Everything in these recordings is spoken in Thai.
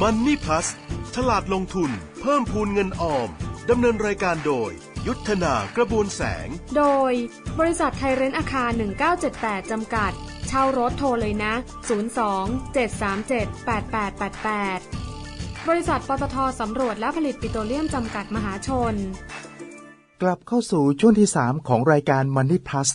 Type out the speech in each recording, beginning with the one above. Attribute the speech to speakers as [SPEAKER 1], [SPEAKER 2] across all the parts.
[SPEAKER 1] มันนี่พลัสฉลาดลงทุน เพิ่มพูนเงินออม ดำเนินรายการโดย ยุทธนากระบวนแสง
[SPEAKER 2] โดย บริษัทไทยเรนท์อาคาร 1978 จำกัด เช่ารถโทรเลยนะ 02 737 8888 บริษัทปตทสำรวจและผลิตปิโตรเลียมจำกัดมหาชน
[SPEAKER 3] กลับเข้าสู่ช่วงที่ 3 ของรายการ Money Plus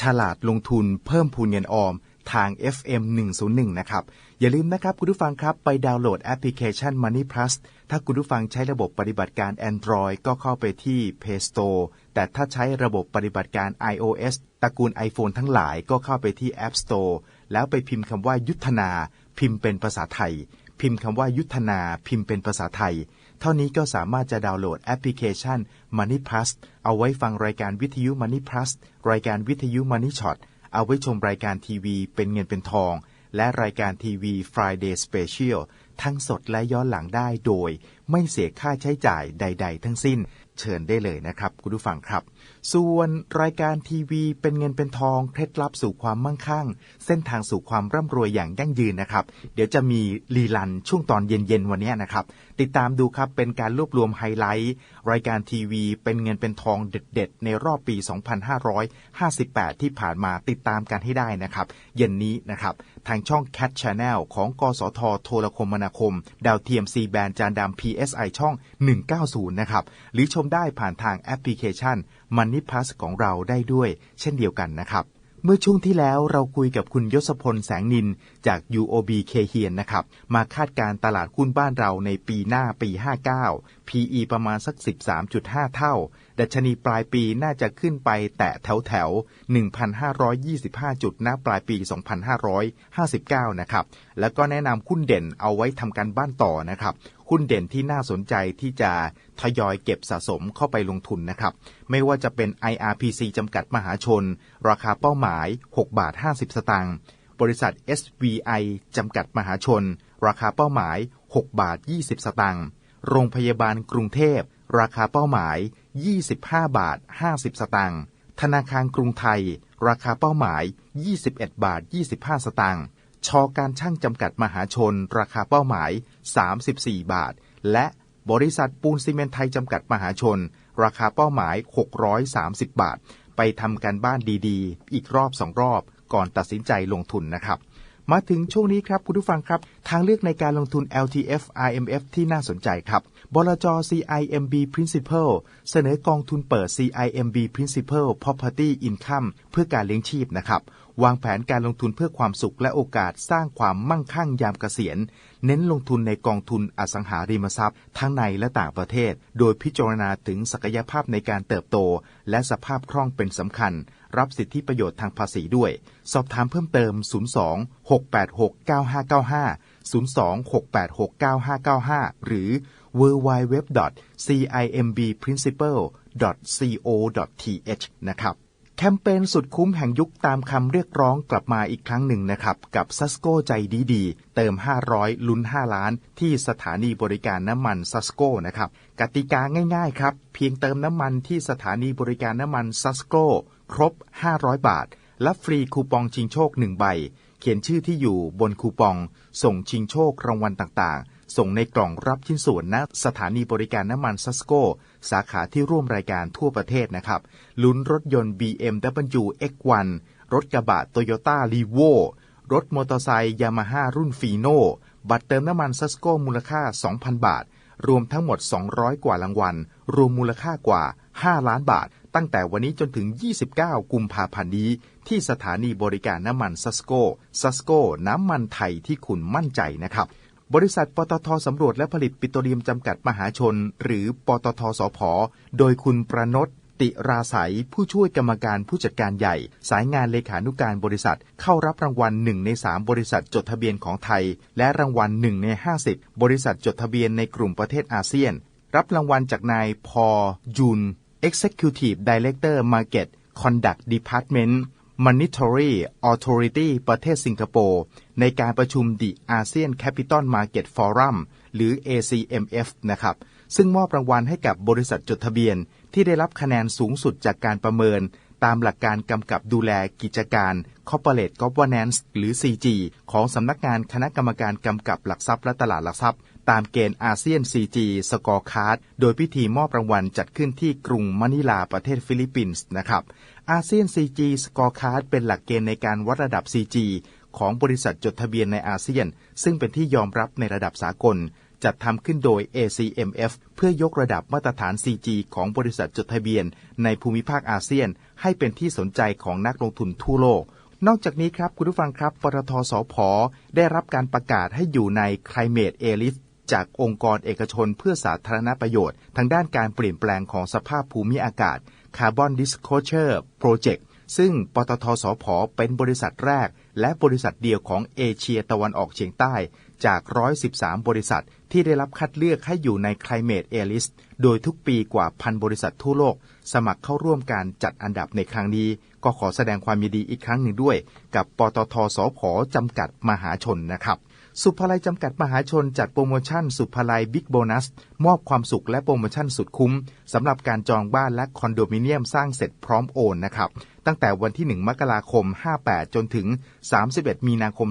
[SPEAKER 3] ฉลาดลงทุนเพิ่มพูนเงินออมทาง FM 101 นะครับ อย่าลืมนะครับคุณผู้ฟังครับไปดาวน์โหลดแอปพลิเคชัน Money Plus ถ้าคุณผู้ฟังใช้ระบบปฏิบัติการ Android ก็เข้าไปที่ Play Store แต่ถ้าใช้ระบบปฏิบัติการ iOS ตระกูล iPhone ทั้งหลายก็เข้าไปที่ App Store แล้วไปพิมพ์คำว่ายุทธนา พิมพ์เป็นภาษาไทย พิมพ์คำว่ายุทธนาพิมพ์เป็นภาษาไทย เท่านี้ก็สามารถจะดาวน์โหลดแอปพลิเคชัน Money Plus เอาไว้ฟังรายการวิทยุ Money Plus รายการวิทยุ Money Shot เอาไว้ชมรายการทีวีเป็นเงินเป็นทอง และรายการทีวี Friday Special ทั้งสดและย้อนหลังได้โดย ไม่เสียค่าใช้จ่ายใด ๆ ทั้งสิ้น เชิญได้เลยนะครับ คุณผู้ฟังครับส่วนรายการทีวีเป็นเงินเป็นทองเคล็ดลับสู่ความมั่งคั่ง เส้นทางสู่ความร่ำรวยอย่างยั่งยืนนะครับ เดี๋ยวจะมีรีลันช่วงตอนเย็นๆวันนี้นะครับ ติดตามดูครับเป็นการรวบรวมไฮไลท์ รายการทีวีเป็นเงินเป็นทองเด็ด ๆ ในรอบปี 2558 ที่ผ่านมาติดตามกันให้ได้นะครับ เย็นนี้นะครับทางช่อง Cat Channel ของกสทโทรคมนาคม ดาวเทียม C แบนจานดำ PSI ช่อง 190 นะครับ หรือชมได้ผ่านทางแอปพลิเคชัน Money Plus ของเราได้ด้วย เช่นเดียวกันนะครับ เมื่อช่วงที่แล้วเราคุยกับคุณยศพลแสงนินจาก UOB เคเฮียนนะครับ มาคาดการตลาดหุ้นบ้านเราในปีหน้าปี 59 PE ประมาณสัก 13.5 เท่า ดัชนีปลายปีน่าจะขึ้นไปแตะแถวแถว 1,525 จุดณปลายปี 2559 นะครับ แล้วก็แนะนำหุ้นเด่นเอาไว้ทำการบ้านต่อนะครับ หุ้นเด่นที่น่าสนใจที่จะทยอยเก็บสะสมเข้าไปลงทุนนะครับ ไม่ว่าจะเป็น IRPC จำกัดมหาชน ราคาเป้าหมาย 6 บาท 50 สตางค์ บริษัท SVI จำกัดมหาชน ราคาเป้าหมาย 6 บาท 20 สตางค์ โรงพยาบาลกรุงเทพ ราคาเป้าหมาย 25 บาท 50 สตางค์ ธนาคารกรุงไทย ราคาเป้าหมาย 21 บาท 25 สตางค์ ชอการช่างจำกัดมหาชน ราคาเป้าหมาย 34 บาท และบริษัทปูนซีเมนไทยจำกัดมหาชน ราคาเป้าหมาย 630 บาท ไปทำการบ้านดีๆ อีกรอบสองรอบ ก่อนตัดสินใจลงทุนนะครับ มาถึงช่วงนี้ครับคุณผู้ฟังครับ ทางเลือกในการลงทุน LTF RMF ที่น่าสนใจครับบลจ CIMB Principal เสนอกองทุนเปิด CIMB Principal Property Income เพื่อการเลี้ยงชีพนะครับ วางแผนการลงทุนเพื่อความสุขและโอกาสสร้างความมั่งคั่งยามเกษียณ เน้นลงทุนในกองทุนอสังหาริมทรัพย์ ทั้งในและต่างประเทศ โดยพิจารณาถึงศักยภาพในการเติบโต และสภาพคล่องเป็นสำคัญ รับสิทธิประโยชน์ทางภาษีด้วย สอบถามเพิ่มเติม 02 686 9595 02 686 9595 หรือ www.cimbprincipal.co.th นะครับ แคมเปญสุดคุ้มแห่งยุคตามคำเรียกร้องกลับมาอีกครั้งหนึ่งนะครับ กับซัสโกใจดีๆ เติม 500 ลุ้น 5 ล้าน ที่สถานีบริการน้ำมันซัสโกนะครับ กติกาง่ายๆครับ เพียงเติมน้ำมันที่สถานีบริการน้ำมันซัสโกครบ 500 บาทรับฟรีคูปองชิงโชค 1 ใบ เขียนชื่อที่อยู่บนคูปอง ส่งชิงโชครางวัลต่างๆ ส่งในกล่องรับชิ้นส่วนณสถานีบริการน้ำมันซัสโก สาขาที่ร่วมรายการทั่วประเทศนะครับ ลุ้นรถยนต์ BMW X1 รถกระบะ Toyota r e v o รถมอเตอร์ไซค์ยามาฮ่ารุ่นฟีโนบัตรเติมน้ำมันซัสโกมูลค่า 2,000 บาท รวมทั้งหมด 200 กว่ารางวัล รวมมูลค่ากว่า 5 ล้านบาท ตั้งแต่วันนี้จนถึง 29 กุมภาพันธ์นี้ ที่สถานีบริการน้ำมันซัสโกซัสโกน้ำมันไทยที่คุณมั่นใจนะครับ บริษัทปตทสำรวจและผลิตปิโตรเลียมจำกัดมหาชน หรือปตทสพโดยคุณประนตติราศัยผู้ช่วยกรรมการผู้จัดการใหญ่ สายงานเลขานุการบริษัท เข้ารับรางวัล1ใน3 บริษัทจดทะเบียนของไทย และรางวัล1ใน 50 บริษัทจดทะเบียนในกลุ่มประเทศอาเซียน รับรางวัลจากนายพอจุน Executive Director Market Conduct Department Monetary Authority ประเทศสิงคโปร์ในการประชุม The ASEAN Capital Market Forum หรือ ACMF นะครับ ซึ่งมอบรางวัลให้กับบริษัทจดทะเบียน ที่ได้รับคะแนนสูงสุดจากการประเมิน ตามหลักการกำกับดูแลกิจการ Corporate Governance หรือ CG ของสำนักงานคณะกรรมการกำกับหลักทรัพย์และตลาดหลักทรัพย์ ตามเกณฑ์อาเซียน CG Scorecard โดยพิธีมอบรางวัลจัดขึ้นที่กรุงมะนิลาประเทศฟิลิปปินส์นะครับ อาเซียน CG Scorecard เป็นหลักเกณฑ์ในการวัดระดับ CG ของบริษัทจดทะเบียนในอาเซียน ซึ่งเป็นที่ยอมรับในระดับสากล จัดทำขึ้นโดย ACMF เพื่อยกระดับมาตรฐาน CG ของบริษัทจดทะเบียน ในภูมิภาคอาเซียน ให้เป็นที่สนใจของนักลงทุนทั่วโลก นอกจากนี้ครับ คุณผู้ฟังครับปตทสพได้รับการประกาศให้อยู่ใน Climate A List จากองค์กรเอกชนเพื่อสาธารณประโยชน์ ทางด้านการเปลี่ยนแปลงของสภาพภูมิอากาศ Carbon Disclosure Project ซึ่งปตทสพเป็นบริษัทแรก และบริษัทเดียวของเอเชียตะวันออกเฉียงใต้ จาก 113 บริษัทที่ได้รับคัดเลือกให้อยู่ใน Climate A List โดยทุกปีกว่าพันบริษัททั่วโลก สมัครเข้าร่วมการจัดอันดับในครั้งนี้ ก็ขอแสดงความยินดีอีกครั้งหนึ่งด้วย กับปตทสพจำกัดมหาชนนะครับ สุภาลัยจำกัดมหาชนจัดโปรโมชั่นสุภาลัยบิ๊กโบนัส มอบความสุขและโปรโมชั่นสุดคุ้มสำหรับการจองบ้านและคอนโดมิเนียมสร้างเสร็จพร้อมโอนนะครับ ตั้งแต่วันที่ 1 มกราคม 58 จนถึง 31 มีนาคม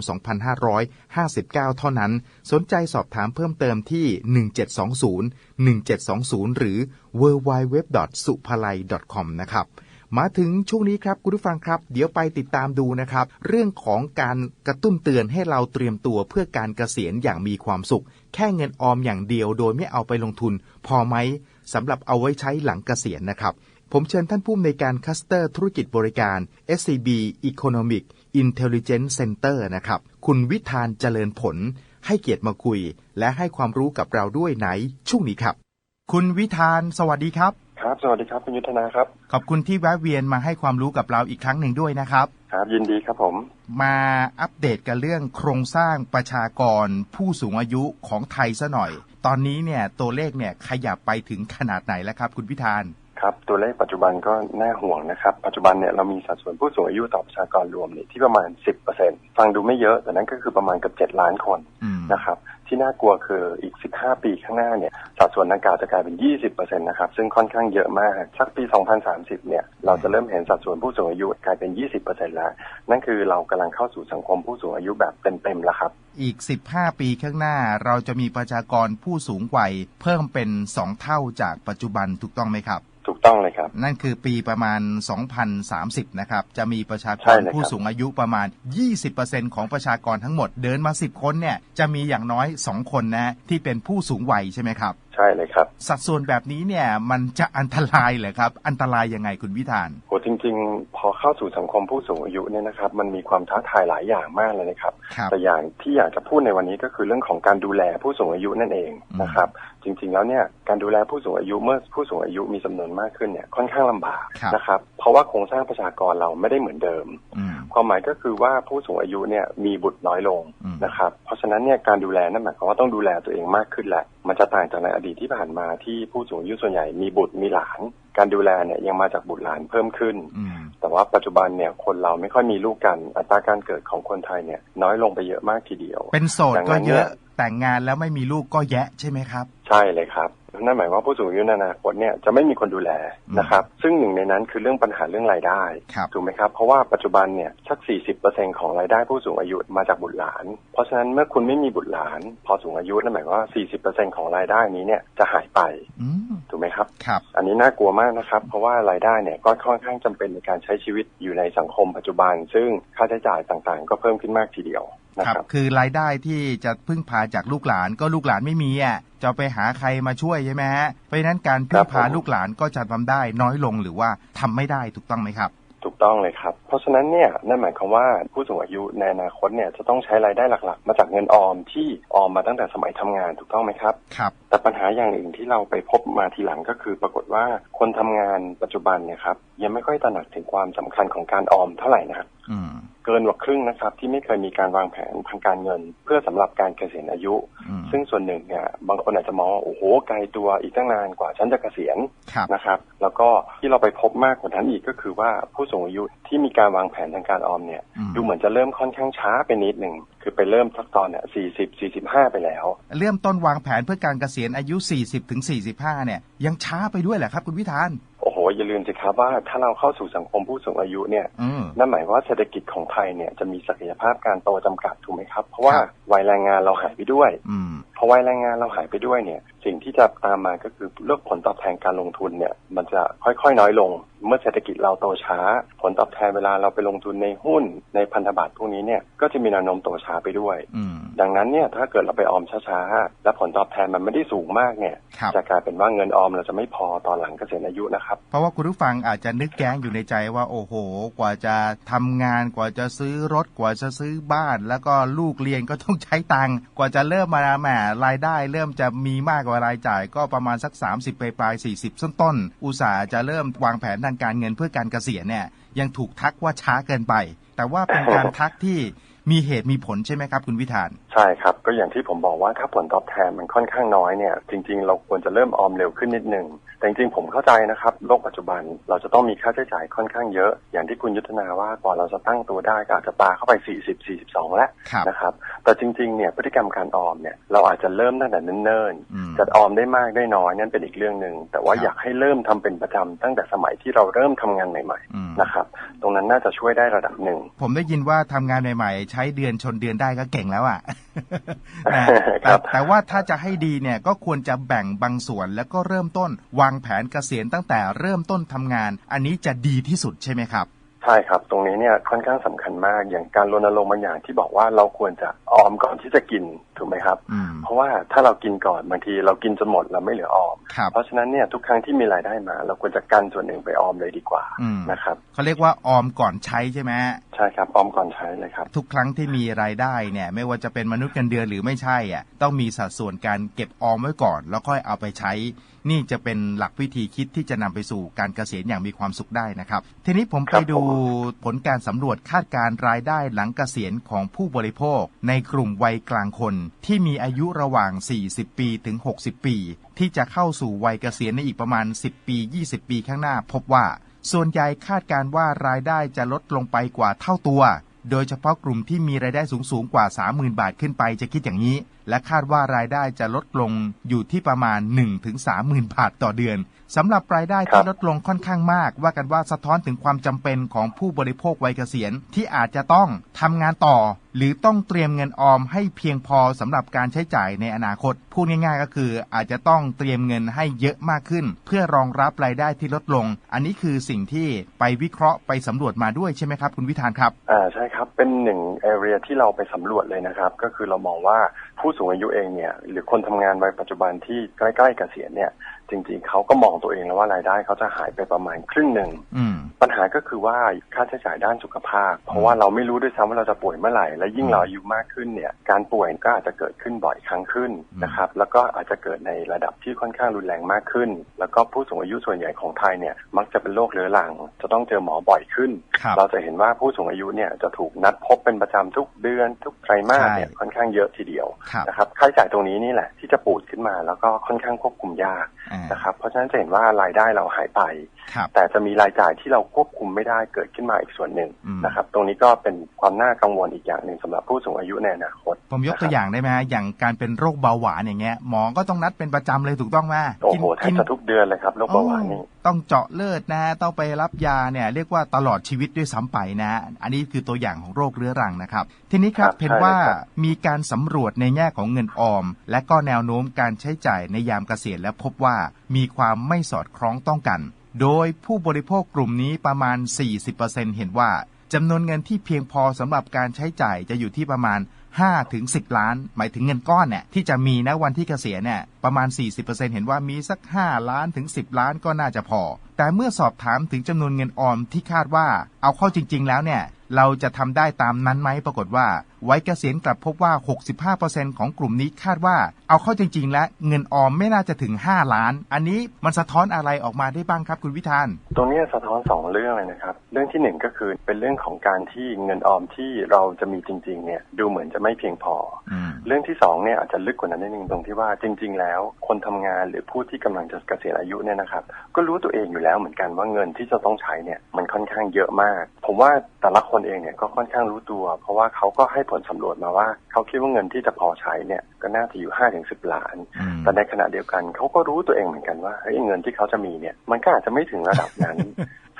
[SPEAKER 3] 2559 เท่านั้น สนใจสอบถามเพิ่มเติมที่ 1720 1720 หรือ w w w s u p a l a i com นะครับ มาถึงช่วงนี้ครับคุณผู้ฟังครับ เดี๋ยวไปติดตามดูนะครับ เรื่องของการกระตุ้นเตือนให้เราเตรียมตัวเพื่อการเกษียณอย่างมีความสุข แค่เงินออมอย่างเดียวโดยไม่เอาไปลงทุน พอไหมสำหรับเอาไว้ใช้หลังเกษียณนะครับ ผมเชิญท่านผู้อำนวยการคัสเตอร์ธุรกิจบริการ SCB Economic Intelligence Center นะครับ คุณวิธานเจริญผล ให้เกียรติมาคุย และให้ความรู้กับเราด้วยในช่วงนี้ครับ คุณวิธานสวัสดีครับ
[SPEAKER 4] ครับ สวัสดีครับ คุณยุทธนาครับ
[SPEAKER 3] ขอบคุณที่แวะเวียนมาให้ความรู้กับเราอีกครั้งหนึ่งด้วยนะครับ
[SPEAKER 4] ครับ ยินดีครับผม
[SPEAKER 3] มาอัปเดตกันเรื่องโครงสร้างประชากรผู้สูงอายุของไทยซะหน่อย ตอนนี้เนี่ยตัวเลขเนี่ยขยับไปถึงขนาดไหนแล้วครับ คุณพิธาน
[SPEAKER 4] ครับตัวเลขปัจจุบันก็น่าห่วงนะครับ ปัจจุบันเนี่ยเรามีสัดส่วนผู้สูงอายุต่อประชากรรวมเนี่ยที่ประมาณ 10%ฟังดูไม่เยอะ แต่นั่นก็คือประมาณเกับ 7 ล้านคน
[SPEAKER 3] อืม
[SPEAKER 4] นะครับที่น่ากลัวคืออีก 15 ปีข้างหน้าเนี่ยสัดส่วนดังกล่าวจะกลายเป็น 20%นะครับซึ่งค่อนข้างเยอะมากสักปี 2030 เนี่ยเราจะเริ่มเห็นสัดส่วนผู้สูงอายุกลายเป็น 20%แล้ว นั่นคือเรากำลังเข้าสู่สังคมผู้สูงอายุแบบเต็มๆแล้วครับ
[SPEAKER 3] อีก 15 ปีข้างหน้าเราจะมีประชากรผู้สูงวัยเพิ่มเป็น 2 เท่าจากปัจจุบันถูกต้องไหมครับ
[SPEAKER 4] ถูก ต้องเลยครับ
[SPEAKER 3] นั่นคือปีประมาณ 2030 นะครับ จะมีประชาก
[SPEAKER 4] ใช่
[SPEAKER 3] ร
[SPEAKER 4] เลยครับ
[SPEAKER 3] ผู้สูงอายุประมาณ 20%ของประชากรทั้งหมดเดินมา 10 คนเนี่ย จะมีอย่างน้อย 2 คนนะที่เป็นผู้สูงวัยใช่ไหมครับ
[SPEAKER 4] ใช่เลยครับ
[SPEAKER 3] สัดส่วนแบบนี้เนี่ยมันจะอันตรายเหรอครับ อันตรายยังไงคุณวิธาน
[SPEAKER 4] โหจริง ๆ พอเข้าสู่สังคมผู้สูงอายุเนี่ยนะครับ มันมีความท้าทายหลายอย่างมากเลยนะครับ
[SPEAKER 3] ครับ
[SPEAKER 4] แต่อย่างที่อยากจะพูดในวันนี้ก็คือเรื่องของการดูแลผู้สูงอายุนั่นเองนะครับ จริง ๆ แล้วเนี่ยการดูแลผู้สูงอายุเมื่อผู้สูงอายุมีจำนวนมากขึ้นเนี่ยค่อนข้างลำบาก
[SPEAKER 3] ครับ
[SPEAKER 4] นะครับ เพราะว่าโครงสร้างประชากรเราไม่ได้เหมือนเดิม
[SPEAKER 3] อืม
[SPEAKER 4] ความหมายก็คือว่าผู้สูงอายุเนี่ยมีบุตรน้อยลง
[SPEAKER 3] อืม
[SPEAKER 4] นะครับ เพราะฉะนั้นเนี่ยการดูแลนั่นหมายความว่าต้องดูแลตัวเองมากขึ้นแหละ มันจะต่างจากในอดีตที่ผ่านมาที่ผู้สูงอายุส่วนใหญ่มีบุตรมีหลาน การดูแลเนี่ยยังมาจากบุตรหลานเพิ่มขึ้น
[SPEAKER 3] อืม
[SPEAKER 4] แต่ว่าปัจจุบันเนี่ยคนเราไม่ค่อยมีลูกกัน อัตราการเกิดของคนไทยเนี่ยน้อยลงไปเยอะมากทีเดียว
[SPEAKER 3] เป็นโสด
[SPEAKER 4] ดัง
[SPEAKER 3] ก็
[SPEAKER 4] นั้น
[SPEAKER 3] เย
[SPEAKER 4] เนี่
[SPEAKER 3] อะ
[SPEAKER 4] ย
[SPEAKER 3] แต่งงานแล้วไม่มีลูกก็แยะใช่ไหมครับ
[SPEAKER 4] ใช่เลยครับ นั่นหมายว่าผู้สูงอายุในอนาคตเนี่ยจะไม่มีคนดูแลนะครับ ซึ่งหนึ่งในนั้นคือเรื่องปัญหาเรื่องรายได้
[SPEAKER 3] ครับ
[SPEAKER 4] ถูกไหมครับ เพราะว่าปัจจุบันเนี่ยสัก 40%ของรายได้ผู้สูงอายุมาจากบุตรหลาน เพราะฉะนั้นเมื่อคุณไม่มีบุตรหลาน พอสูงอายุนั่นหมายความว่า 40%ของรายได้นี้เนี่ยจะหายไป
[SPEAKER 3] อืม
[SPEAKER 4] ถูกไหมครับ
[SPEAKER 3] ครับ
[SPEAKER 4] อันนี้น่ากลัวมากนะครับ เพราะว่ารายได้เนี่ยก็ค่อนข้างจำเป็นในการใช้ชีวิตอยู่ในสังคมปัจจุบัน ซึ่งค่าใช้จ่ายต่างๆ ก็เพิ่มขึ้นมากทีเดียว นะ
[SPEAKER 3] ครั
[SPEAKER 4] ครับบ
[SPEAKER 3] คือรายได้ที่จะพึ่งพาจากลูกหลานก็ลูกหลานไม่มีอะจะไปหาใครมาช่วยใช่ไหมฮะเพราะฉะนั้นการพึ่งพา
[SPEAKER 4] ครับผม
[SPEAKER 3] ลูกหลานก็จะทำได้น้อยลงหรือว่าทำไม่ได้ถูกต้องไหมครับ
[SPEAKER 4] ถูก ต้องเลยครับ เพราะฉะนั้นเนี่ยนั่นหมายความว่าผู้สูงอายุในอนาคตเนี่ยจะต้องใช้รายได้หลักๆ มาจากเงินออมที่ออมมาตั้งแต่สมัยทำงานถูกต้องไหมครับ
[SPEAKER 3] ครับ
[SPEAKER 4] แต่ปัญหาอย่างอื่นที่เราไปพบมาทีหลังก็คือ ปรากฏว่าคนทำงานปัจจุบันเนี่ยครับยังไม่ค่อยตระหนักถึงความสำคัญของการออมเท่าไหร่นะครับ
[SPEAKER 3] อืม
[SPEAKER 4] เกินกว่าครึ่งนะครับที่ไม่เคยมีการวางแผนทางการเงิน เพื่อสำหรับการเกษียณอายุ
[SPEAKER 3] อืม
[SPEAKER 4] ซึ่งส่วนหนึ่งเนี่ยบางคนอาจจะมองว่าโอ้โหไกลตัวอีกตั้งนานกว่าฉันจะเกษียณ
[SPEAKER 3] ครับ
[SPEAKER 4] นะครับ แล้วก็ที่เราไปพบมากกว่านั้นอีกก็คือว่าผู้สูงอายุที่มีการวางแผนทางการออมเนี่ย
[SPEAKER 3] อืม
[SPEAKER 4] ดูเหมือนจะเริ่มค่อนข้างช้าไปนิดหนึ่ง คือไปเริ่มสักตอนเนี่ยสี่สิบสี่สิบห้าไปแล้ว
[SPEAKER 3] เริ่มต้นวางแผนเพื่อการเกษียณอายุ40ถึง45เนี่ย ยังช้าไปด้วยแหละครับคุณวิธาน
[SPEAKER 4] โอ้โห อย่าลืมสิครับว่าถ้าเราเข้าสู่สังคมผู้สูงอายุเนี่ย
[SPEAKER 3] อืม
[SPEAKER 4] นั่นหมายความว่าเศรษฐกิจของไทยเนี่ยจะมีศักยภาพการโตจำกัดถูกไหมครับ เพราะว่า
[SPEAKER 3] ครับ
[SPEAKER 4] วัยแรงงานเราหายไปด้วย
[SPEAKER 3] อืม
[SPEAKER 4] พอวัยแรงงานเราหายไปด้วยเนี่ย สิ่งที่จะตามมาก็คือเลือกผลตอบแทนการลงทุนเนี่ย มันจะค่อยๆน้อยลง เมื่อเศรษฐกิจเราโตช้า ผลตอบแทนเวลาเราไปลงทุนในหุ้นในพันธบัตรพวกนี้เนี่ยก็จะมีแนวโน้มโตช้าไปด้วย
[SPEAKER 3] อืม
[SPEAKER 4] ดังนั้นเนี่ยถ้าเกิดเราไปออมช้าๆและผลตอบแทนมันไม่ได้สูงมากเนี่ย
[SPEAKER 3] ครับ
[SPEAKER 4] จะกลายเป็นว่าเงินออมเราจะไม่พอตอนหลังเกษียณอายุนะครับ
[SPEAKER 3] เพราะว่าคุณผู้ฟังอาจจะนึกแย้งอยู่ในใจว่าโอ้โห กว่าจะทำงานกว่าจะซื้อรถกว่าจะซื้อบ้าน แล้วก็ลูกเรียนก็ต้องใช้ตังค์กว่าจะเริ่มมาแหมรายได้เริ่มจะมีมากกว่ารายจ่าย ก็ประมาณสัก 30ไปปลายๆ40 ต้นต้นๆอุตสาห์จะเริ่มวางแผนทางการเงินเพื่อการเกษียณเนี่ยยังถูกทักว่าช้าเกินไป แต่ว่าเป็นการทักที่มีเหตุมีผลใช่ไหมครับคุณวิธาน
[SPEAKER 4] ใช่ครับ ก็อย่างที่ผมบอกว่าถ้าผลตอบแทนมันค่อนข้างน้อยเนี่ยจริง ๆ เราควรจะเริ่มออมเร็วขึ้นนิดนึง แต่จริงๆผมเข้าใจนะครับโลกปัจจุบันเราจะต้องมีค่าใช้จ่ายค่อนข้างเยอะ อย่างที่คุณยุทธนาว่ากว่าเราจะตั้งตัวได้ก็อาจจะปาเข้าไป 40 42 แล้ว
[SPEAKER 3] ครับ
[SPEAKER 4] นะครับแต่จริงๆเนี่ยพฤติกรรมการออมเนี่ยเราอาจจะเริ่มตั้งแต่เนิ่น
[SPEAKER 3] อืม
[SPEAKER 4] ๆจะออมได้มากได้น้อยนั่นเป็นอีกเรื่องหนึ่งแต่ว่า
[SPEAKER 3] ครับ
[SPEAKER 4] อยากให้เริ่มทำเป็นประจำตั้งแต่สมัยที่เราเริ่มทำงานใหม่
[SPEAKER 3] อืม
[SPEAKER 4] ๆนะครับตรงนั้นน่าจะช่วยได้ระดับหนึ่ง
[SPEAKER 3] ผมได้ยินว่าทำงานใหม่ๆ ใช้เดือนชนเดือนได้ก็เก่งแล้วอะนะ
[SPEAKER 4] ครั
[SPEAKER 3] แต่
[SPEAKER 4] บ
[SPEAKER 3] แต่ว่าถ้าจะให้ดีเนี่ยก็ควรจะแบ่งบางส่วนแล้วก็เริ่มต้นวางแผนเกษียณตั้งแต่เริ่มต้นทำงาน อันนี้จะดีที่สุดใช่ไหมครับ
[SPEAKER 4] ใช่ครับ ตรงนี้เนี่ยค่อนข้างสำคัญมากอย่างการรณรงค์บางอย่างที่บอกว่าเราควรจะออมก่อนที่จะกินถูกไหมครับ
[SPEAKER 3] อืม
[SPEAKER 4] เพราะว่าถ้าเรากินก่อนบางทีเรากินจนหมดเราไม่เหลือออม
[SPEAKER 3] ครับ
[SPEAKER 4] เพราะฉะนั้นเนี่ยทุกครั้งที่มีรายได้มา เราควรจะกันส่วนหนึ่งไปออมเลยดีกว่า
[SPEAKER 3] อืม
[SPEAKER 4] นะครับ
[SPEAKER 3] เขาเรียกว่าออมก่อนใช้ใช่ไหม
[SPEAKER 4] ใช่ครับออมก่อนใช้เลยครับ
[SPEAKER 3] ทุกครั้งที่มีรายได้เนี่ย ไม่ว่าจะเป็นมนุษย์เงินเดือนหรือไม่ใช่อะต้องมีสัดส่วนการเก็บออมไว้ก่อน แล้วค่อยเอาไปใช้ นี่จะเป็นหลักวิธีคิดที่จะนำไปสู่การเกษียณอย่างมีความสุขได้นะครับ ทีนี้ผมไปดู
[SPEAKER 4] ผ
[SPEAKER 3] ลการสำรวจคาดการรายได้หลังเกษียณของผู้บริโภค ในกลุ่มวัยกลางคน ที่มีอายุระหว่าง 40 ปีถึง 60 ปี ที่จะเข้าสู่วัยเกษียณในอีกประมาณ 10 ปี 20 ปีข้างหน้า พบว่า ส่วนใหญ่คาดการว่ารายได้จะลดลงไปกว่าเท่าตัว โดยเฉพาะกลุ่มที่มีรายได้สูงสูงๆกว่า 30,000 บาทขึ้นไปจะคิดอย่างนี้ และคาดว่ารายได้จะลดลงอยู่ที่ประมาณ 1-30,000 บาทต่อเดือน สำหรับรายได้
[SPEAKER 4] ครั
[SPEAKER 3] ที่
[SPEAKER 4] บ
[SPEAKER 3] ลดลงค่อนข้างมาก ว่ากันว่าสะท้อนถึงความจำเป็นของผู้บริโภควัยเกษียณที่อาจจะต้องทำงานต่อ หรือต้องเตรียมเงินออมให้เพียงพอสำหรับการใช้จ่ายในอนาคต พูดง่ายๆก็คืออาจจะต้องเตรียมเงินให้เยอะมากขึ้น เพื่อรองรับรายได้ที่ลดลง อันนี้คือสิ่งที่ไปวิเคราะห์ไปสำรวจมาด้วยใช่ไหมครับ คุณวิธานครับ
[SPEAKER 4] อ่าใช่ครับเป็นหนึ่งเอเรียที่เราไปสำรวจเลยนะครับก็คือเรามองว่าผู้สูงอายุเองเนี่ยหรือคนทำงานวัยปัจจุบันที่ใกล้ๆเกษียณเนี่ย จริงๆ เขาก็มองตัวเองแล้วว่ารายได้เขาจะหายไปประมาณครึ่งหนึ่ง
[SPEAKER 3] อืม
[SPEAKER 4] ปัญหาก็คือว่าค่าใช้จ่ายด้านสุขภาพ เพราะว่าเราไม่รู้ด้วยซ้ำว่าเราจะป่วยเมื่อไหร่ และยิ่ง
[SPEAKER 3] อืม
[SPEAKER 4] เราอายุมากขึ้นเนี่ย การป่วยก็อาจจะเกิดขึ้นบ่อยครั้งขึ้น
[SPEAKER 3] อืม
[SPEAKER 4] นะครับ แล้วก็อาจจะเกิดในระดับที่ค่อนข้างรุนแรงมากขึ้น แล้วก็ผู้สูงอายุส่วนใหญ่ของไทยเนี่ย มักจะเป็นโรคเรื้อรัง จะต้องเจอหมอบ่อยขึ้น
[SPEAKER 3] ครับ
[SPEAKER 4] เราจะเห็นว่าผู้สูงอายุเนี่ยจะถูกนัดพบเป็นประจำทุกเดือน ทุกไตรมาสเนี่ย
[SPEAKER 3] ใช่
[SPEAKER 4] ค่อนข้างเยอะทีเดียว
[SPEAKER 3] ครับ
[SPEAKER 4] นะครับค่าใช้จ่ายตรงนี้นี่แหละที่จะปูดขึ้นมาแล้วก็ค่อนข้างควบคุมยาก
[SPEAKER 3] อ่า
[SPEAKER 4] นะครับ เพราะฉะนั้นจะเห็นว่ารายได้เราหายไป
[SPEAKER 3] ครับ
[SPEAKER 4] แต่จะมีรายจ่ายที่เราควบคุมไม่ได้เกิดขึ้นมาอีกส่วนหนึ่ง
[SPEAKER 3] อืม
[SPEAKER 4] นะครับ ตรงนี้ก็เป็นความน่ากังวลอีกอย่างหนึ่งสำหรับผู้สูงอายุในอนาคต
[SPEAKER 3] ผมยกตัวอย่างได้ไหมฮะอย่างการเป็นโรคเบาหวานอย่างเงี้ยหมอก็ต้องนัดเป็นประจำเลยถูกต้องไหม
[SPEAKER 4] โอ้โหแทบจะทุกเดือนเลยครับโรคเบาหวานนี่
[SPEAKER 3] โอ้ต้องเจาะเลือดนะต้องไปรับยาเนี่ยเรียกว่าตลอดชีวิตด้วยซ้ำไปนะ อันนี้คือตัวอย่างของโรคเรื้อรังนะครับ ทีนี้ครับ
[SPEAKER 4] ครับ
[SPEAKER 3] เห็นว่า
[SPEAKER 4] ใช่เลยครับ
[SPEAKER 3] มีการสำรวจในแง่ของเงินออม และก็แนวโน้มการใช้จ่ายในยามเกษียณและพบว่ามีความไม่สอดคล้องต้องกัน โดยผู้บริโภคกลุ่มนี้ประมาณ 40%เห็นว่าจำนวนเงินที่เพียงพอสำหรับการใช้จ่ายจะอยู่ที่ประมาณ 5ถึง10 ล้าน หมายถึงเงินก้อนเนี่ยที่จะมีนะวันที่เกษียณเนี่ยประมาณ 40%เห็นว่ามีสัก 5 ล้านถึง 10 ล้านก็น่าจะพอ แต่เมื่อสอบถามถึงจำนวนเงินออมที่คาดว่าเอาเข้าจริง ๆ แล้วเนี่ย เราจะทำได้ตามนั้นไหมปรากฏว่า ไว้เกษียณกลับพบว่า 65%ของกลุ่มนี้คาดว่า เอาเข้าจริง ๆ แล้วเงินออมไม่น่าจะถึง 5 ล้าน อันนี้มันสะท้อนอะไรออกมาได้บ้างครับคุณวิธาน
[SPEAKER 4] ตรงนี้สะท้อนสองเรื่องเลยนะครับ เรื่องที่หนึ่งก็คือเป็นเรื่องของการที่เงินออมที่เราจะมีจริง ๆ เนี่ยดูเหมือนจะไม่เพียงพอ
[SPEAKER 3] อืม
[SPEAKER 4] เรื่องที่สองเนี่ยอาจจะลึกกว่านั้นนิดนึงตรงที่ว่าจริง ๆ แล้ว คนทำงานหรือผู้ที่กำลังจะเกษียณอายุเนี่ยนะครับก็รู้ตัวเองอยู่แล้วเหมือนกันว่าเงินที่จะต้องใช้เนี่ยมันค่อนข้างเยอะมาก ผมว่าแต่ละคนเองเนี่ยก็ค่อนข้างรู้ตัว เพราะว่าเขาก็ให้ผลสำรวจมาว่า เขาคิดว่าเงินที่จะพอใช้เนี่ยก็น่าจะอยู่ห้าถึงสิบล้าน
[SPEAKER 3] อืม
[SPEAKER 4] แต่ในขณะเดียวกันเขาก็รู้ตัวเองเหมือนกันว่าเฮ้ยเงินที่เขาจะมีเนี่ยมันก็อาจจะไม่ถึงระดับนั้น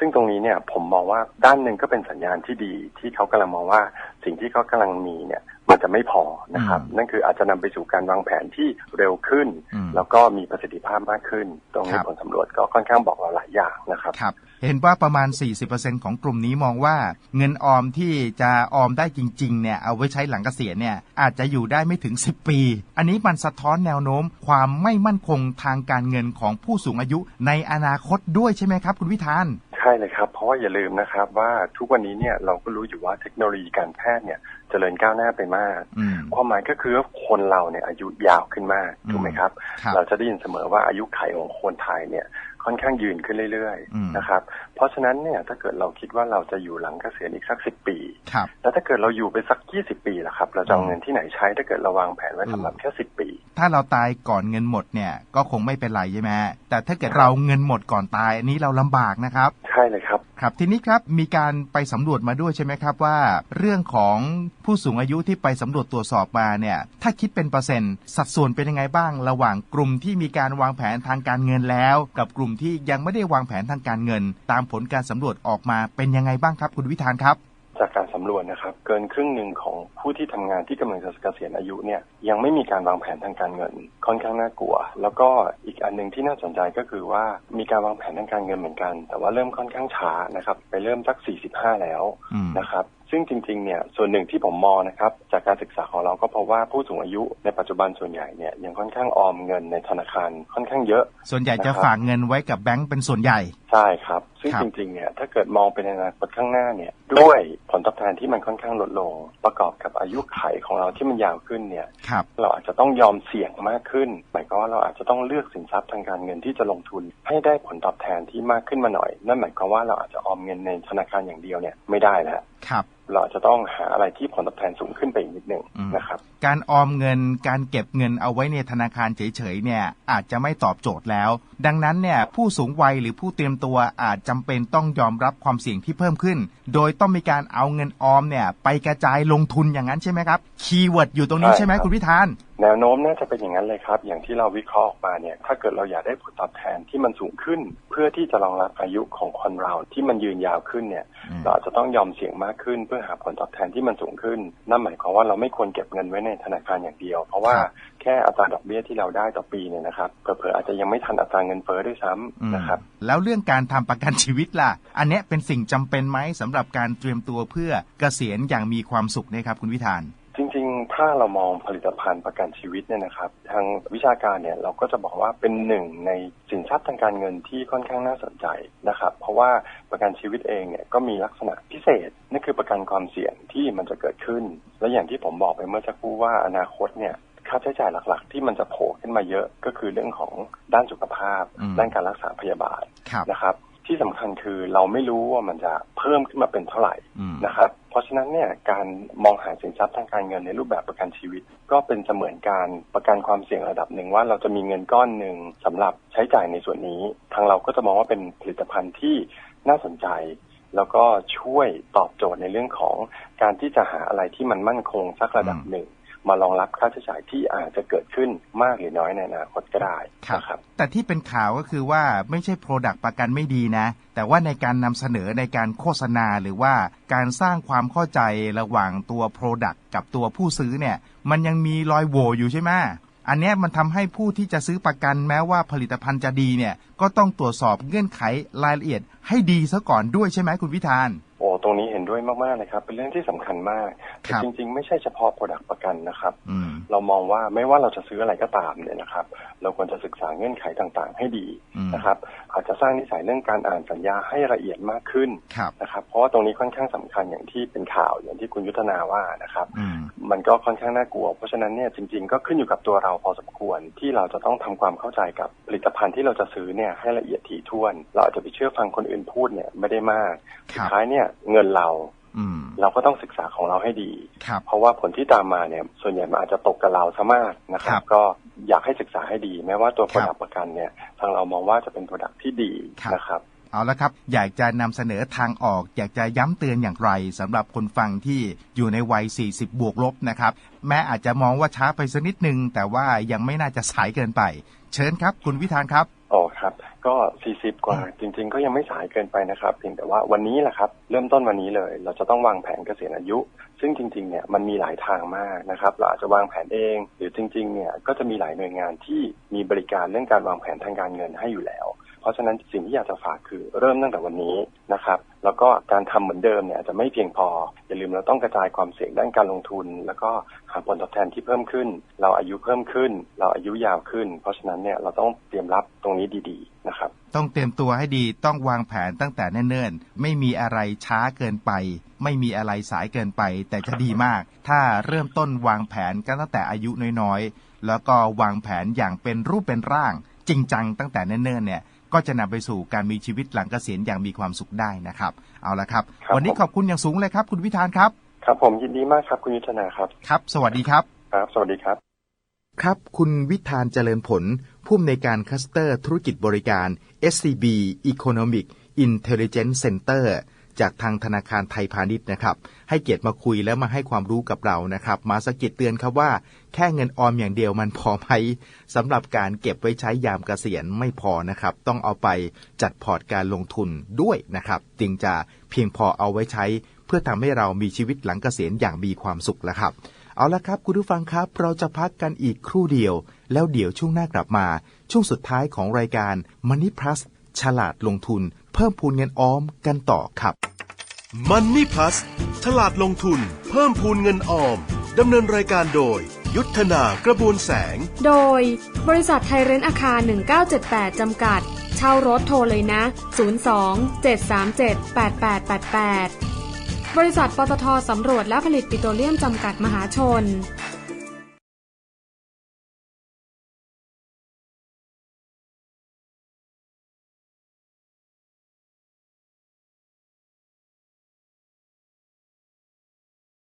[SPEAKER 4] ซึ่งตรงนี้เนี่ยผมมองว่าด้านหนึ่งก็เป็นสัญญาณที่ดีที่เขากำลังมองว่าสิ่งที่เขากำลังมีเนี่ยมันจะไม่พอนะครับ
[SPEAKER 3] อืม
[SPEAKER 4] นั่นคืออาจจะนำไปสู่การวางแผนที่เร็วขึ้น
[SPEAKER 3] อืม
[SPEAKER 4] แล้วก็มีประสิทธิภาพมากขึ้น ตรงนี้
[SPEAKER 3] ครับ
[SPEAKER 4] ผลสำรวจก็ค่อนข้างบอกเราหลายอย่างนะครับ
[SPEAKER 3] ครับเห็นว่าประมาณ 40%ของกลุ่มนี้มองว่าเงินออมที่จะออมได้จริงๆเนี่ยเอาไว้ใช้หลังเกษียณเนี่ยอาจจะอยู่ได้ไม่ถึง 10 ปี อันนี้มันสะท้อนแนวโน้ม ความไม่มั่นคงทางการเงินของผู้สูงอายุในอนาคตด้วยใช่ไหมครับ คุณวิธาน
[SPEAKER 4] ใช่เลยครับ เพราะว่าอย่าลืมนะครับ ว่าทุกวันนี้เนี่ยเราก็รู้อยู่ว่าเทคโนโลยีการแพทย์เนี่ยเจริญก้าวหน้าไปมาก
[SPEAKER 3] อืม
[SPEAKER 4] ความหมายก็คือว่าคนเราเนี่ยอายุยาวขึ้นมากถูกไหมครับ
[SPEAKER 3] ครับ
[SPEAKER 4] เราจะได้ยินเสมอว่าอายุไขของคนไทยเนี่ย ค่อนข้างยืนขึ้นเรื่อย
[SPEAKER 3] อืม
[SPEAKER 4] ๆนะครับ เพราะฉะนั้นเนี่ยถ้าเกิดเราคิดว่าเราจะอยู่หลังเกษียณอีกสักสิบปี
[SPEAKER 3] ครับ
[SPEAKER 4] แล้วถ้าเกิดเราอยู่ไปสักยี่สิบปีล่ะครับ เราจะเอา
[SPEAKER 3] อืม
[SPEAKER 4] เงินที่ไหนใช้ถ้าเกิดเราวางแผนไว้สำหรับ
[SPEAKER 3] อืม
[SPEAKER 4] แค่สิบปี
[SPEAKER 3] ถ้าเราตายก่อนเงินหมดเนี่ยก็คงไม่เป็นไรใช่ไหมฮะแต่ถ้าเกิดเราเงินหมดก่อนตายอันนี้เราลำบากนะครับ
[SPEAKER 4] ใช่เลยครับ
[SPEAKER 3] ครับทีนี้ครับมีการไปสำรวจมาด้วยใช่ไหมครับว่า เรื่องของผู้สูงอายุที่ไปสำรวจตรวจสอบมาเนี่ยถ้าคิดเป็นเปอร์เซ็นต์สัดส่วนเป็นยังไงบ้าง ระหว่างกลุ่มที่มีการวางแผนทางการเงินแล้ว กับกลุ่มที่ยังไม่ได้วางแผนทางการเงิน ตามผลการสำรวจออกมาเป็นยังไงบ้างครับคุณวิธานครับ
[SPEAKER 4] จากการสำรวจนะครับเกินครึ่งหนึ่งของผู้ที่ทำงานที่กำลังจะเกษียณอายุเนี่ยยังไม่มีการวางแผนทางการเงิน ค่อนข้างน่ากลัว แล้วก็อีกอันหนึ่งที่น่าสนใจก็คือว่ามีการวางแผนทางการเงินเหมือนกัน แต่ว่าเริ่มค่อนข้างช้านะครับไปเริ่มสัก 45 แล้วนะครับ ซึ่งจริงๆ เนี่ยส่วนหนึ่งที่ผมมองนะครับจากการศึกษาของเราก็เพราะว่าผู้สูงอายุในปัจจุบันส่วนใหญ่เนี่ยยังค่อนข้างออมเงินในธนาคารค่อนข้างเยอะ
[SPEAKER 3] ส่วนใหญ่จะ
[SPEAKER 4] นะครับ
[SPEAKER 3] ฝากเงินไว้กับแบงก์เป็นส่วนใหญ่
[SPEAKER 4] ใช่ครับ ซึ่ง
[SPEAKER 3] ครับ
[SPEAKER 4] จริงๆ เนี่ยถ้าเกิดมองไปในอนาคตข้างหน้าเนี่ยด้วยผลตอบแทนที่มันค่อนข้างลดลง ประกอบกับอายุไขของเราที่มันยาวขึ้นเนี่ย
[SPEAKER 3] ครับ
[SPEAKER 4] เราอาจจะต้องยอมเสี่ยงมากขึ้นหมายความว่าเราอาจจะต้องเลือกสินทรัพย์ทางการเงินที่จะลงทุน ให้ได้ผลตอบแทนที่มากขึ้นมาหน่อย นั่นหมายความว่าเราอาจจะออมเงินในธนาคารอย่างเดียวเนี่ยไม่ได้แล้ว
[SPEAKER 3] ครับ
[SPEAKER 4] เราอาจจะต้องหาอะไรที่ผลตอบแทนสูงขึ้นไปอีกนิดหนึ่ง
[SPEAKER 3] อืม
[SPEAKER 4] นะครับ
[SPEAKER 3] การออมเงินการเก็บเงินเอาไว้ในธนาคารเฉยๆเนี่ยอาจจะไม่ตอบโจทย์แล้ว ดังนั้นเนี่ยผู้สูงวัยหรือผู้เตรียมตัวอาจจำเป็นต้องยอมรับความเสี่ยงที่เพิ่มขึ้น โดยต้องมีการเอาเงินออมเนี่ยไปกระจายลงทุนอย่างนั้นใช่ไหมครับคีย์เวิร์ดอยู่ตรงนี้
[SPEAKER 4] ใช่
[SPEAKER 3] ใช่ไหม
[SPEAKER 4] ครับ
[SPEAKER 3] คุณพิธาน
[SPEAKER 4] แนวโน้มน่าจะเป็นอย่างนั้นเลยครับ อย่างที่เราวิเคราะห์ออกมาเนี่ย ถ้าเกิดเราอยากได้ผลตอบแทนที่มันสูงขึ้น เพื่อที่จะรองรับอายุของคนเราที่มันยืนยาวขึ้นเนี่ย
[SPEAKER 3] อืม
[SPEAKER 4] เราอาจจะต้องยอมเสี่ยงมากขึ้นเพื่อหาผลตอบแทนที่มันสูงขึ้น นั่นหมายความว่าเราไม่ควรเก็บเงินไว้ในธนาคารอย่างเดียว เพราะว่าแค่อัตราดอกเบี้ยที่เราได้ต่อปีเนี่ยนะครับเผลอๆอาจจะยังไม่ทันอัตราเงินเฟ้อด้วยซ้
[SPEAKER 3] อืมำ
[SPEAKER 4] นะครับ
[SPEAKER 3] แล้วเรื่องการทำประกันชีวิตล่ะ อันเนี้ยเป็นสิ่งจำเป็นไหมสำหรับการเตรียมตัวเพื่อเกษียณอย่างมีความสุขนะครับคุณวิธาน
[SPEAKER 4] จริงๆ ถ้าเรามองผลิตภัณฑ์ประกันชีวิตเนี่ยนะครับ ทางวิชาการเนี่ยเราก็จะบอกว่าเป็นหนึ่งในสินทรัพย์ทางการเงินที่ค่อนข้างน่าสนใจนะครับ เพราะว่าประกันชีวิตเองเนี่ยก็มีลักษณะพิเศษนั่นคือประกันความเสี่ยงที่มันจะเกิดขึ้น และอย่างที่ผมบอกไปเมื่อสักครู่ว่าอนาคตเนี่ยค่าใช้จ่ายหลักๆ ที่มันจะโผล่ขึ้นมาเยอะก็คือเรื่องของด้านสุขภาพ
[SPEAKER 3] อืม
[SPEAKER 4] ด้านการรักษาพยาบาล
[SPEAKER 3] ครับ
[SPEAKER 4] นะครับ ที่สำคัญคือเราไม่รู้ว่ามันจะเพิ่มขึ้นมาเป็นเท่าไหร่
[SPEAKER 3] อืม
[SPEAKER 4] นะครับ เพราะฉะนั้นเนี่ยการมองหาสินทรัพย์ทางการเงินในรูปแบบประกันชีวิต ก็เป็นเสมือนการประกันความเสี่ยงระดับหนึ่งว่าเราจะมีเงินก้อนหนึ่งสำหรับใช้จ่ายในส่วนนี้ ทางเราก็จะมองว่าเป็นผลิตภัณฑ์ที่น่าสนใจ แล้วก็ช่วยตอบโจทย์ในเรื่องของการที่จะหาอะไรที่มันมั่นคงสักระดับหนึ่ง มารองรับค่าใช้จ่ายที่อาจจะเกิดขึ้นมากหรือน้อยในอนาคตก็ได้นะครับ
[SPEAKER 3] แต่ที่เป็นข่าวก็คือว่าไม่ใช่ Product ประกันไม่ดีนะ แต่ว่าในการนำเสนอในการโฆษณาหรือว่าการสร้างความเข้าใจระหว่างตัว Product กับตัวผู้ซื้อเนี่ย มันยังมีรอยโหว่อยู่ใช่ไหมอันเนี้ยมันทำให้ผู้ที่จะซื้อประกันแม้ว่าผลิตภัณฑ์จะดีเนี่ย ก็ต้องตรวจสอบเงื่อนไขรายละเอียดให้ดีซะก่อนด้วยใช่ไหมคุณวิธาน
[SPEAKER 4] โอ้ ตรงนี้เห็นด้วยมากๆเลยครับ เป็นเรื่องที่สำคัญมาก
[SPEAKER 3] ค
[SPEAKER 4] แต่
[SPEAKER 3] รับ
[SPEAKER 4] จริง ๆ ไม่ใช่เฉพาะ Product ประกันนะครับ
[SPEAKER 3] อืม
[SPEAKER 4] เรามองว่าไม่ว่าเราจะซื้ออะไรก็ตามเนี่ยนะครับ เราควรจะศึกษาเงื่อนไขต่างๆ ให้ดี
[SPEAKER 3] อืม
[SPEAKER 4] นะครับ อาจจะสร้างนิสัยเรื่องการอ่านสัญญาให้ละเอียดมากขึ้น
[SPEAKER 3] ครับ
[SPEAKER 4] นะครับ เพราะว่าตรงนี้ค่อนข้างสำคัญอย่างที่เป็นข่าวอย่างที่คุณยุทธนาว่านะครับ
[SPEAKER 3] อืม
[SPEAKER 4] มันก็ค่อนข้างน่ากลัว เพราะฉะนั้นเนี่ยจริง ๆ ก็ขึ้นอยู่กับตัวเราพอสมควรที่เราจะต้องทำความเข้าใจกับผลิตภัณฑ์ที่เราจะซื้อเนี่ยให้ละเอียดถี่ถ้วน เราอาจจะไปเชื่อฟังคนอื่นพูดเนี่ยไม่ได้มาก
[SPEAKER 3] ค
[SPEAKER 4] สุ
[SPEAKER 3] รั
[SPEAKER 4] ด
[SPEAKER 3] บ
[SPEAKER 4] ท้ายเนี่ยเงินเรา
[SPEAKER 3] อืม
[SPEAKER 4] เราก็ต้องศึกษาของเราให้ดี
[SPEAKER 3] ครับ
[SPEAKER 4] เพราะว่าผลที่ตามมาเนี่ย ส่วนใหญ่มันอาจจะตกกับเราซะมากนะครั
[SPEAKER 3] ครับบ
[SPEAKER 4] ก็อยากให้ศึกษาให้ดี แม้ว่าตัว
[SPEAKER 3] ค
[SPEAKER 4] ผ
[SPEAKER 3] รับ
[SPEAKER 4] ลิตประกันเนี่ย ทางเรามองว่าจะเป็นผลิตที่ดี
[SPEAKER 3] ครับ
[SPEAKER 4] นะครับ
[SPEAKER 3] เอาละครับ อยากจะนำเสนอทางออก อยากจะย้ำเตือนอย่างไรสำหรับคนฟังที่อยู่ในวัย 40 บวกลบนะครับ แม้อาจจะมองว่าช้าไปสักนิดนึง แต่ว่ายังไม่น่าจะสายเกินไป เชิญครับ คุณวิธานครับ
[SPEAKER 4] อ๋อครับ ก็40กว่า จริง ๆ ก็ยังไม่สายเกินไปนะครับเพียงแต่ว่าวันนี้แหละครับ เริ่มต้นวันนี้เลย เราจะต้องวางแผนเกษียณอายุ ซึ่งจริงๆเนี่ยมันมีหลายทางมากนะครับเราอาจจะวางแผนเอง หรือจริงๆเนี่ยก็จะมีหลายหน่วยงานที่มีบริการเรื่องการวางแผนทางการเงินให้อยู่แล้ว เพราะฉะนั้นสิ่งที่อยากจะฝากคือเริ่มตั้งแต่วันนี้นะครับ แล้วก็การทำเหมือนเดิมเนี่ยอาจจะไม่เพียงพอ อย่าลืมเราต้องกระจายความเสี่ยงด้านการลงทุน แล้วก็หาผลตอบแทนที่เพิ่มขึ้น เราอายุเพิ่มขึ้น เราอายุยาวขึ้น เพราะฉะนั้นเนี่ยเราต้องเตรียมรับตรงนี้ดีๆนะครับ
[SPEAKER 3] ต้องเตรียมตัวให้ดีต้องวางแผนตั้งแต่เนิ่นๆไม่มีอะไรช้าเกินไป ไม่มีอะไรสายเกินไป แต่จะดีมาก ถ้าเริ่มต้นวางแผนกันตั้งแต่อายุน้อยๆแล้วก็วางแผนอย่างเป็นรูปเป็นร่าง จริงจังตั้งแต่เนิ่นๆเนี่ย ก็จะนำไปสู่การมีชีวิตหลังเกษียณอย่างมีความสุขได้นะครับ เอาละครับ
[SPEAKER 4] ครับ
[SPEAKER 3] วันนี้
[SPEAKER 4] ผม
[SPEAKER 3] ขอบคุณอย่างสูงเลยครับ คุณวิธานครับ
[SPEAKER 4] ครับผมยินดีมากครับคุณยุทธนาครับ
[SPEAKER 3] ครับ สวัสดีครับ
[SPEAKER 4] ครับ สวัสดีครับ
[SPEAKER 3] ครับ คุณวิธานเจริญผล ผู้อำนวยการคัสเตอร์ธุรกิจบริการ SCB Economic Intelligence Center จากทางธนาคารไทยพาณิชย์นะครับ ให้เกียรติมาคุยแล้วมาให้ความรู้กับเรานะครับ มาสะกิดเตือนครับว่า แค่เงินออมอย่างเดียวมันพอไหมสำหรับการเก็บไว้ใช้ยามเกษียณไม่พอนะครับ ต้องเอาไปจัดพอร์ตการลงทุนด้วยนะครับ จึงจะเพียงพอเอาไว้ใช้ เพื่อทำให้เรามีชีวิตหลังเกษียณอย่างมีความสุขแล้วครับเอาละครับ คุณผู้ฟังครับ เราจะพักกันอีกครู่เดียว แล้วเดี๋ยวช่วงหน้ากลับมา ช่วงสุดท้ายของรายการ Money Plus ฉลาดลงทุน เพิ่มพูนเงินออมกันต่อครับ
[SPEAKER 1] Money Plus ฉลาดลงทุน เพิ่มพูนเงินออมดำเนินรายการโดย ยุทธนากระบวนแสง
[SPEAKER 2] โดย บริษัทไทยเรนท์อาคาร 1978 จำกัด เช่ารถโทรเลยนะ 02 737 8888 บริษัทปตทสำรวจและผลิตปิโตรเลียมจำกัดมหาชน